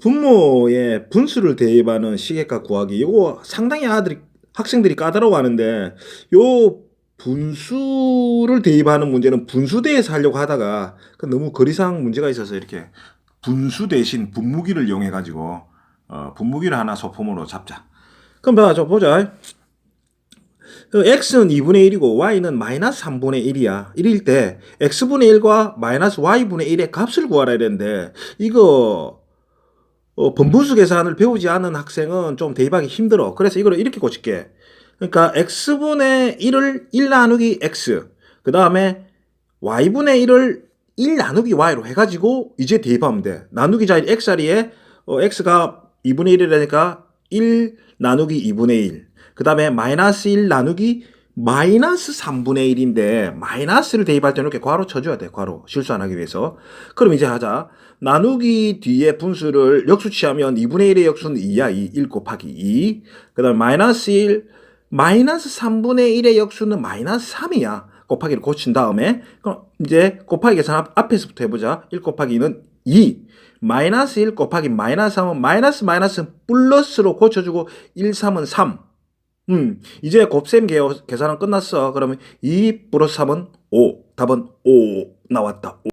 분모의 분수를 대입하는 시계값 구하기 이거 상당히 아들이 학생들이 까다로워하는데 요 분수를 대입하는 문제는 분수대에서 하려고 하다가 그 너무 거리상 문제가 있어서 이렇게 분수 대신 분무기를 이용해 가지고 어, 분무기를 하나 소품으로 잡자. 그럼 봐, 저 보자. 그 x는 2분의 1이고 y는 마이너스 3분의 1이야. 1일 때 x분의 1과 마이너스 y분의 1의 값을 구하라 이랬는데 이거 어, 분분수 계산을 배우지 않은 학생은 좀 대입하기 힘들어. 그래서 이거를 이렇게 고칠게. 그러니까 x분의 1을 1 나누기 x 그 다음에 y분의 1을 1 나누기 y로 해가지고 이제 대입하면 돼. 나누기 자리 x 자리에 어, x가 2분의 1이라니까 1 나누기 2분의 1. 그 다음에 마이너스 1 나누기 마이너스 3분의 1인데 마이너스를 대입할 때는 이렇게 괄호 쳐줘야 돼. 괄호 실수 안 하기 위해서. 그럼 이제 하자. 나누기 뒤에 분수를 역수 취하면 2분의 1의 역수는 2야. 2. 1 곱하기 2. 그 다음에 마이너스 1 마이너스 3분의 1의 역수는 마이너스 3이야. 곱하기를 고친 다음에 그럼 이제 곱하기 계산 앞, 앞에서부터 해보자. 1 곱하기 2는 2. 마이너스 1 곱하기 마이너스 3은 마이너스 마이너스 플러스로 고쳐주고 1, 3은 3. 음, 이제 곱셈 개- 계산은 끝났어. 그러면 2 플러스 3은 5. 답은 5 나왔다. 5.